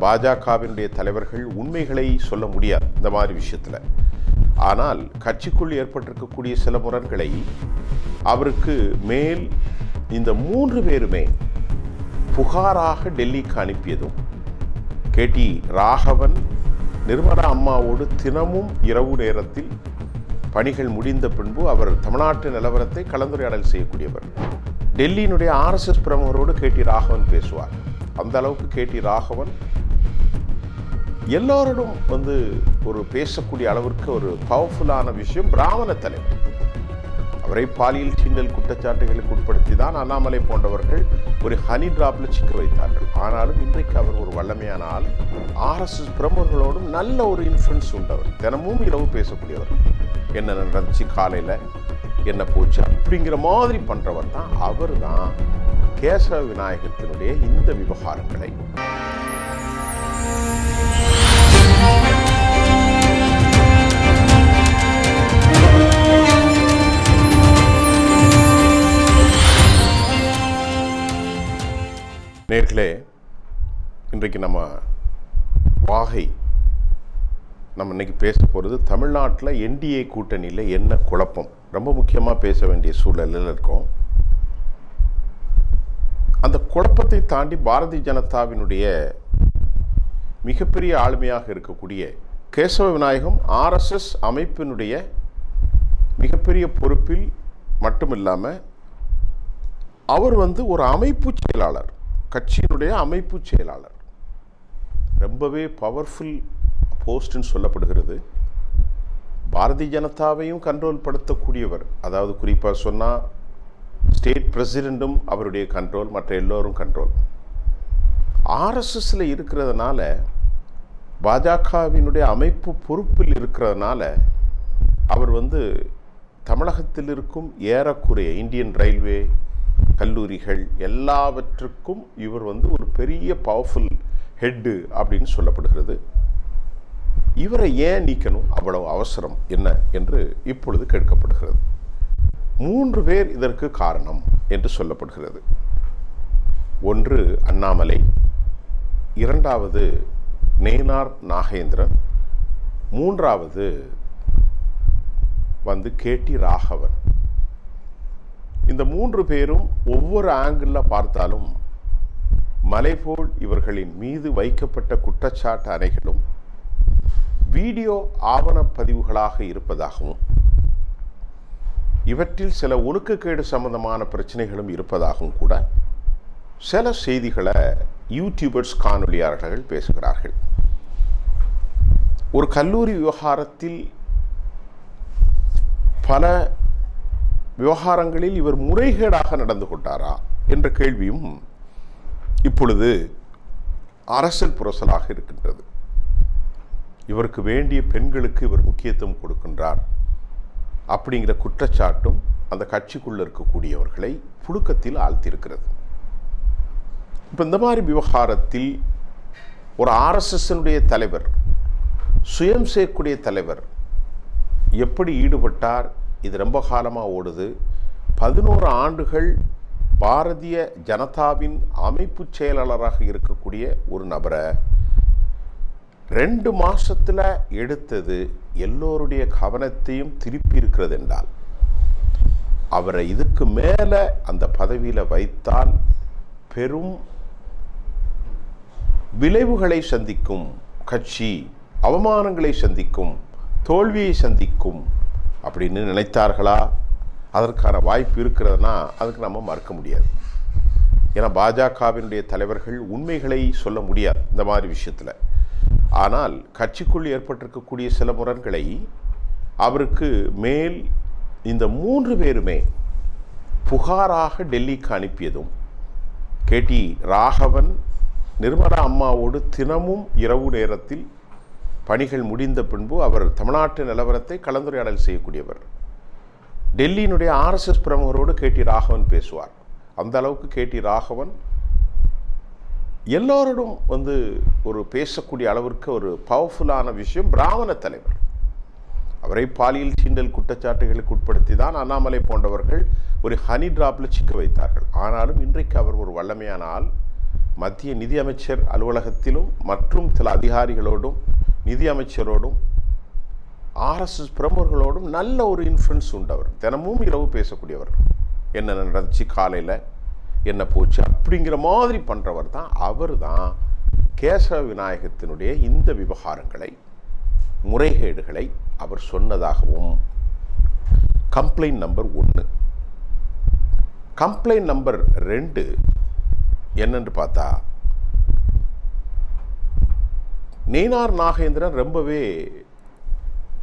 பாஜகவினுடைய தலைவர்கள் உண்மைகளை சொல்ல முடியாது இந்த மாதிரி விஷயத்தில். ஆனால் கட்சிக்குள் ஏற்பட்டிருக்கக்கூடிய சில முரண்களை அவருக்கு மேல் இந்த மூன்று பேருமே புகாராக டெல்லிக்கு அனுப்பியதும் கேடி ராகவன் நிர்மலா அம்மாவோடு தினமும் இரவு நேரத்தில் பணிகள் முடிந்த பின்பு அவர் தமிழ்நாட்டு நிலவரத்தை கலந்துரையாடல் செய்யக்கூடியவர். டெல்லியினுடைய ஆர்எஸ்எஸ் பிரமுகரோடு கேடி ராகவன் பேசுவார். அந்த அளவுக்கு கேடி ராகவன் எல்லோரிடம் வந்து ஒரு பேசக்கூடிய அளவிற்கு ஒரு பவர்ஃபுல்லான விஷயம் பிராமண தலைவர். அவரை பாலியல் சீண்டல் குற்றச்சாட்டுகளுக்கு உட்படுத்தி தான் அண்ணாமலை போன்றவர்கள் ஒரு ஹனி டிராப்ல சிக்க வைத்தார்கள். ஆனாலும் இன்றைக்கு அவர் ஒரு வல்லமையான ஆள். ஆர்எஸ்எஸ் பிரமுகர்களோடும் நல்ல ஒரு இன்ஃப்ளூன்ஸ் உண்டவர். தினமும் இரவு பேசக்கூடியவர். என்ன நடந்துச்சு காலையில்? என்ன போச்சு? அப்படிங்கிற மாதிரி பண்ணுறவர் தான் அவர் தான் கேசவ விநாயகத்தினுடைய இந்த விவகாரங்களை. நேர்களே இன்றைக்கு நம்ம வாகை நம்ம இன்றைக்கி பேச போகிறது தமிழ்நாட்டில் என்டிஏ கூட்டணியில் என்ன குழப்பம்? ரொம்ப முக்கியமாக பேச வேண்டிய சூழலில் இருக்கும். அந்த குழப்பத்தை தாண்டி பாரதிய ஜனதாவினுடைய மிகப்பெரிய ஆளுமையாக இருக்கக்கூடிய கேசவ விநாயகம் ஆர்எஸ்எஸ் அமைப்பினுடைய மிகப்பெரிய பொறுப்பில் மட்டுமில்லாமல் அவர் வந்து ஒரு அமைப்பு செயலாளர். கட்சியினுடைய அமைப்பு செயலாளர். ரொம்பவே பவர்ஃபுல் போஸ்ட்னு சொல்லப்படுகிறது. பாரதிய ஜனதாவையும் கண்ட்ரோல் படுத்தக்கூடியவர். அதாவது குறிப்பாக சொன்னால் ஸ்டேட் பிரசிடெண்ட்டும் அவருடைய கண்ட்ரோல் மற்ற எல்லோரும் கண்ட்ரோல் ஆர்எஸ்எஸில் இருக்கிறதுனால பாஜகவினுடைய அமைப்பு பொறுப்பில் இருக்கிறதுனால அவர் வந்து தமிழகத்தில் இருக்கும் ஏறக்குறைய இந்தியன் ரயில்வே கல்லூரிகள் எல்லாவற்றுக்கும் இவர் வந்து ஒரு பெரிய பவர்ஃபுல் ஹெட்டு அப்படின்னு சொல்லப்படுகிறது. இவரை ஏன் நீக்கணும்? அவ்வளவு அவசரம் என்ன என்று இப்பொழுது கேட்கப்படுகிறது. மூன்று பேர் இதற்கு காரணம் என்று சொல்லப்படுகிறது. ஒன்று அண்ணாமலை இரண்டாவது நேனார் நாகேந்திரன் மூன்றாவது வந்து கேடி ராகவன். இந்த மூன்று பேரும் ஒவ்வொரு ஆங்கிளில் பார்த்தாலும் மலைபோல் இவர்களின் மீது வைக்கப்பட்ட குற்றச்சாட்டு அறைகளும் வீடியோ ஆவணப்பதிவுகளாக இருப்பதாகவும் இவற்றில் சில ஒழுக்கக்கேடு சம்பந்தமான பிரச்சனைகளும் இருப்பதாகவும் கூட சில செய்திகளை யூடியூபர்ஸ் காணொலியாளர்கள் பேசுகிறார்கள். ஒரு கல்லூரி விவகாரத்தில் பல விவகாரங்களில் இவர் முறைகேடாக நடந்து கொண்டாரா என்ற கேள்வியும் இப்பொழுது அரசியல் புரசலாக இருக்கின்றது. இவருக்கு வேண்டிய பெண்களுக்கு இவர் முக்கியத்துவம் கொடுக்கின்றார். அப்படிங்கிற குற்றச்சாட்டும் அந்த கட்சிக்குள்ளே இருக்கக்கூடியவர்களை புழுக்கத்தில் ஆழ்த்தியிருக்கிறது. இப்போ இந்த மாதிரி விவகாரத்தில் ஒரு ஆர்எஸ்எஸ்னுடைய தலைவர் சுயம் செய்யக்கூடிய தலைவர் எப்படி ஈடுபட்டார்? இது ரொம்ப காலமாக ஓடுது. பதினோரு ஆண்டுகள் பாரதிய ஜனதாவின் அமைப்பு செயலாளராக இருக்கக்கூடிய ஒரு நபரை ரெண்டு மாதத்தில் எடுத்தது எல்லோருடைய கவனத்தையும் திருப்பி இருக்கிறது என்றால் அவரை இதுக்கு மேலே அந்த பதவியில் வைத்தால் பெரும் விளைவுகளை சந்திக்கும் கட்சி அவமானங்களை சந்திக்கும் தோல்வியை சந்திக்கும் அப்படின்னு நினைத்தார்களா? அதற்கான வாய்ப்பு இருக்கிறதுனா அதுக்கு நம்ம மறுக்க முடியாது. ஏன்னா பாஜகவினுடைய தலைவர்கள் உண்மைகளை சொல்ல முடியாது இந்த மாதிரி விஷயத்தில். ஆனால் கட்சிக்குள் ஏற்பட்டிருக்கக்கூடிய சில முரண்களை அவருக்கு மேல் இந்த மூன்று பேருமே புகாராக டெல்லிக்கு அனுப்பியதும் கேடி ராகவன் நிர்மலா அம்மாவோடு தினமும் இரவு நேரத்தில் பணிகள் முடிந்த பின்பு அவர் தமிழ்நாட்டு நிலவரத்தை கலந்துரையாடல் செய்யக்கூடியவர். டெல்லியினுடைய ஆர்எஸ்எஸ் பிரமுகரோடு கேடி ராகவன் பேசுவார். அந்த அளவுக்கு கேடி ராகவன் எல்லோரோடும் வந்து ஒரு பேசக்கூடிய அளவிற்கு ஒரு பவர்ஃபுல்லான விஷயம் பிராமண தலைவர். அவரை பாலியல் சீண்டல் குற்றச்சாட்டுகளுக்கு உட்படுத்தி தான் அண்ணாமலை போன்றவர்கள் ஒரு ஹனி டிராப்பில் சிக்க வைத்தார்கள். ஆனாலும் இன்றைக்கு அவர் ஒரு வல்லமையான ஆள். மத்திய நிதியமைச்சர் அலுவலகத்திலும் மற்றும் சில அதிகாரிகளோடும் நிதியமைச்சரோடும் ஆர்எஸ்எஸ் பிரமுகர்களோடும் நல்ல ஒரு இன்ஃப்ளூன்ஸ் உண்டவர் தினமும் இரவு பேசக்கூடியவர். என்ன நடந்துச்சு காலையில்? என்ன போச்சு? அப்படிங்கிற மாதிரி பண்ணுறவர் தான் அவர் தான் கேசவ விநாயகத்தினுடைய இந்த விவகாரங்களை முறைகேடுகளை அவர் சொன்னதாகவும் கம்ப்ளைண்ட் நம்பர் ஒன்று கம்ப்ளைண்ட் நம்பர் ரெண்டு என்னென்று பார்த்தா நீனார் நாகேந்திரன் ரொம்பவே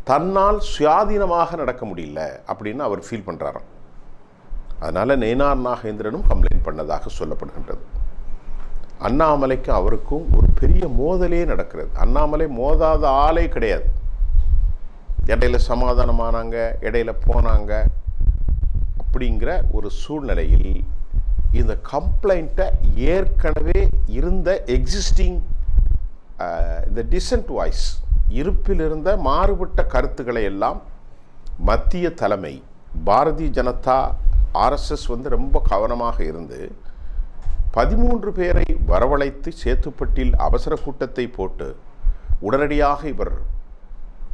தன்னால் சுயாதீனமாக நடக்க முடியல அப்படின்னு அவர் ஃபீல் பண்ணுறாராம் அதனால் நேனார் நாகேந்திரனும் கம்ப்ளைண்ட் பண்ணதாக சொல்லப்படுகின்றது. அண்ணாமலைக்கு அவருக்கும் ஒரு பெரிய மோதலே நடக்கிறது. அண்ணாமலை மோதாத ஆளே கிடையாது. இடையில சமாதானமானாங்க இடையில போனாங்க அப்படிங்கிற ஒரு சூழ்நிலையில் இந்த கம்ப்ளைண்ட்டை ஏற்கனவே இருந்த எக்ஸிஸ்டிங் இந்த டிசன்ட் வாய்ஸ் இருப்பில் இருந்த மாறுபட்ட கருத்துக்களை எல்லாம் மத்திய தலைமை பாரதிய ஜனதா ஆர்எஸ்எஸ் வந்து ரொம்ப கவனமாக இருந்து பதிமூன்று பேரை வரவழைத்து சேத்துப்பட்டில் அவசர கூட்டத்தை போட்டு உடனடியாக இவர்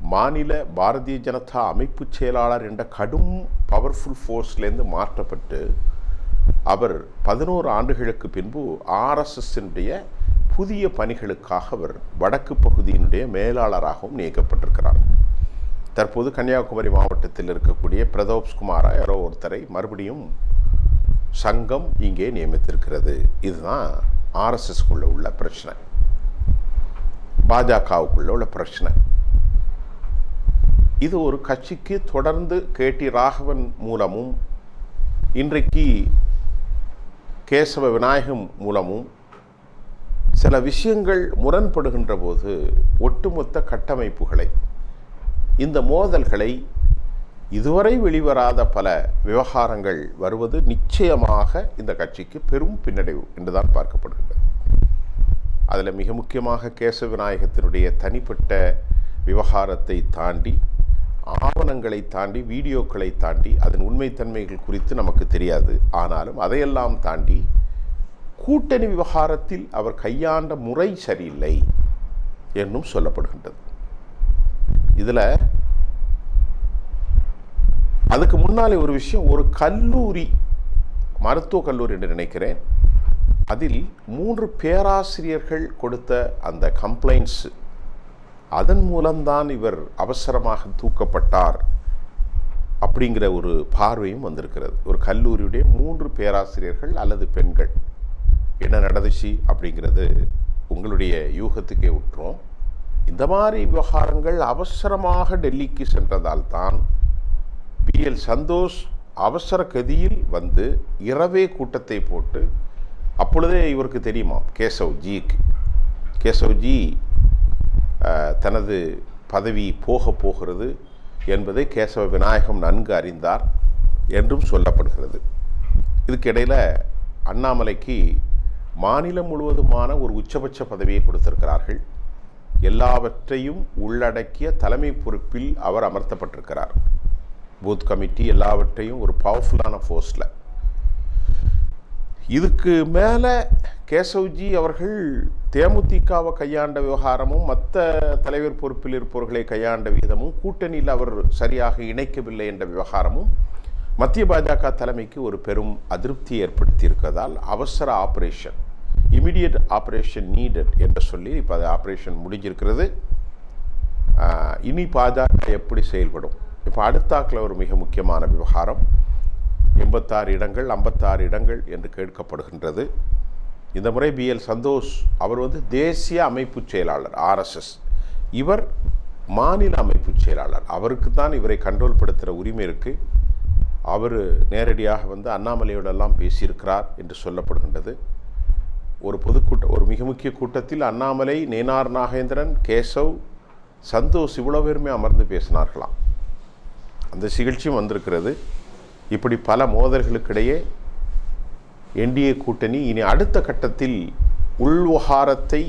மாநில பாரதிய ஜனதா அமைப்பு செயலாளர் என்ற கடும் பவர்ஃபுல் ஃபோர்ஸ்லேருந்து மாற்றப்பட்டு அவர் பதினோரு ஆண்டுகளுக்கு பின்பு ஆர்எஸ்எஸ்னுடைய புதிய பணிகளுக்காக அவர் வடக்கு பகுதியினுடைய மேலாளராகவும் நியமிக்கப்பட்டிருக்கிறார். தற்போது கன்னியாகுமரி மாவட்டத்தில் இருக்கக்கூடிய பிரதோப் குமாரா யாரோ ஒருத்தரை மறுபடியும் சங்கம் இங்கே நியமித்திருக்கிறது. இதுதான் ஆர்எஸ்எஸ்க்குள்ள உள்ள பிரச்சனை. பாஜகவுக்குள்ளே உள்ள பிரச்சனை. இது ஒரு கட்சிக்கு தொடர்ந்து கேடி ராகவன் மூலமும் இன்றைக்கு கேசவ விநாயகம் மூலமும் சில விஷயங்கள் முரண்படுகின்ற போது ஒட்டுமொத்த கட்டமைப்புகளை இந்த மோதல்களை இதுவரை வெளிவராத பல விவகாரங்கள் வருவது நிச்சயமாக இந்த கட்சிக்கு பெரும் பின்னடைவு என்றுதான் பார்க்கப்படுகின்றது. அதில் மிக முக்கியமாக கேசவிநாயகத்தினுடைய தனிப்பட்ட விவகாரத்தை தாண்டி ஆவணங்களை தாண்டி வீடியோக்களை தாண்டி அதன் உண்மைத்தன்மைகள் குறித்து நமக்கு தெரியாது. ஆனாலும் அதையெல்லாம் தாண்டி கூட்டணி விவகாரத்தில் அவர் கையாண்ட முறை சரியில்லை என்னும் சொல்லப்படுகின்றது. இதில் அதுக்கு முன்னாலே ஒரு விஷயம் ஒரு கல்லூரி மருத்துவக் கல்லூரி என்று நினைக்கிறேன். அதில் மூன்று பேராசிரியர்கள் கொடுத்த அந்த கம்ப்ளைண்ட்ஸ் அதன் மூலம்தான் இவர் அவசரமாக தூக்கப்பட்டார் அப்படிங்கிற ஒரு பார்வையும் வந்திருக்கிறது. ஒரு கல்லூரியுடைய மூன்று பேராசிரியர்கள் அல்லது பெண்கள். என்ன நடந்துச்சு அப்படிங்கிறது உங்களுடைய யூகத்துக்கே விட்டுரும் இந்த மாதிரி விவகாரங்கள் அவசரமாக டெல்லிக்கு சென்றதால் தான் பி எல் சந்தோஷ் அவசர கதியில் வந்து இரவே கூட்டத்தை போட்டு அப்பொழுதே இவருக்கு தெரியுமா கேசவ்ஜிக்கு. கேசவ்ஜி தனது பதவி போக போகிறது என்பதை கேசவ விநாயகம் நன்கு அறிந்தார் என்றும் சொல்லப்படுகிறது. இதுக்கிடையில் அண்ணாமலைக்கு மாநிலம் முழுவதுமான ஒரு உச்சபட்ச பதவியை கொடுத்திருக்கிறார்கள். எல்லாவற்றையும் உள்ளடக்கிய தலைமை பொறுப்பில் அவர் அமர்த்தப்பட்டிருக்கிறார். பூத் கமிட்டி எல்லாவற்றையும் ஒரு பவர்ஃபுல்லான ஃபோர்ஸில் இதுக்கு மேலே கேசவ்ஜி அவர்கள் தேமுதிகவை கையாண்ட விவகாரமும் மற்ற தலைவர் பொறுப்பில் இருப்பவர்களை கையாண்ட விதமும் கூட்டணியில் அவர் சரியாக இணைக்கவில்லை என்ற விவகாரமும் மத்திய பாஜக தலைமைக்கு ஒரு பெரும் அதிருப்தி ஏற்படுத்தி இருக்கிறதால் அவசர ஆபரேஷன் இமிடியட் ஆப்ரேஷன் நீடட் என்று சொல்லி இப்போ அது ஆப்ரேஷன் முடிஞ்சிருக்கிறது. இனி பாஜக எப்படி செயல்படும்? இப்போ அடுத்தாக்கில் ஒரு மிக முக்கியமான விவகாரம். எண்பத்தாறு இடங்கள் ஐம்பத்தாறு இடங்கள் என்று கேட்கப்படுகின்றது. இந்த முறை பிஎல் சந்தோஷ் அவர் வந்து தேசிய அமைப்பு செயலாளர் ஆர்எஸ்எஸ் இவர் மாநில அமைப்பு செயலாளர். அவருக்கு தான் இவரை கண்ட்ரோல் படுத்துகிற உரிமை இருக்குது அவர் நேரடியாக வந்து அண்ணாமலையோடெல்லாம் பேசியிருக்கிறார் என்று சொல்லப்படுகின்றது. ஒரு பொதுக்கூட்ட ஒரு மிக முக்கிய கூட்டத்தில் அண்ணாமலை நேனார் நாகேந்திரன் கேசவ் சந்தோஷ் இவ்வளோ பேருமே அமர்ந்து பேசினார்களாம் அந்த சிகிச்சையும் வந்திருக்கிறது. இப்படி பல மோதல்களுக்கிடையே என்டிஏ கூட்டணி இனி அடுத்த கட்டத்தில் உள்விவகாரத்தை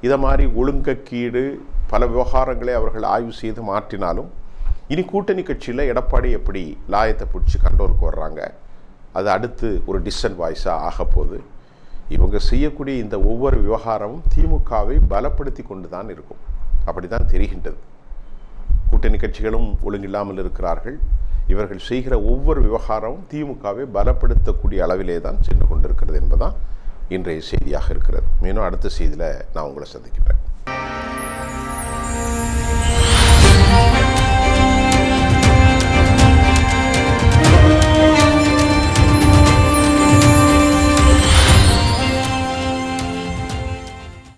இதை மாதிரி ஒழுங்கக்கீடு பல விவகாரங்களை அவர்கள் ஆய்வு செய்து மாற்றினாலும் இனி கூட்டணி கட்சியில் எடப்பாடி எப்படி லாயத்தை பிடிச்சி கண்டோருக்கு வர்றாங்க? அது அடுத்து ஒரு டிசன் வாய்ஸாக ஆகப்போகுது. இவங்க செய்யக்கூடிய இந்த ஒவ்வொரு விவகாரமும் திமுகவை பலப்படுத்தி கொண்டு தான் இருக்கும். அப்படி தான் தெரிகின்றது. கூட்டணி கட்சிகளும் ஒழுங்கில்லாமல் இருக்கிறார்கள். இவர்கள் செய்கிற ஒவ்வொரு விவகாரமும் திமுகவை பலப்படுத்தக்கூடிய அளவிலே தான் சென்று கொண்டிருக்கிறது என்பதான் இன்றைய செய்தியாக இருக்கிறது. மீண்டும் அடுத்த செய்தியில் நான் உங்களை சந்திக்கிறேன்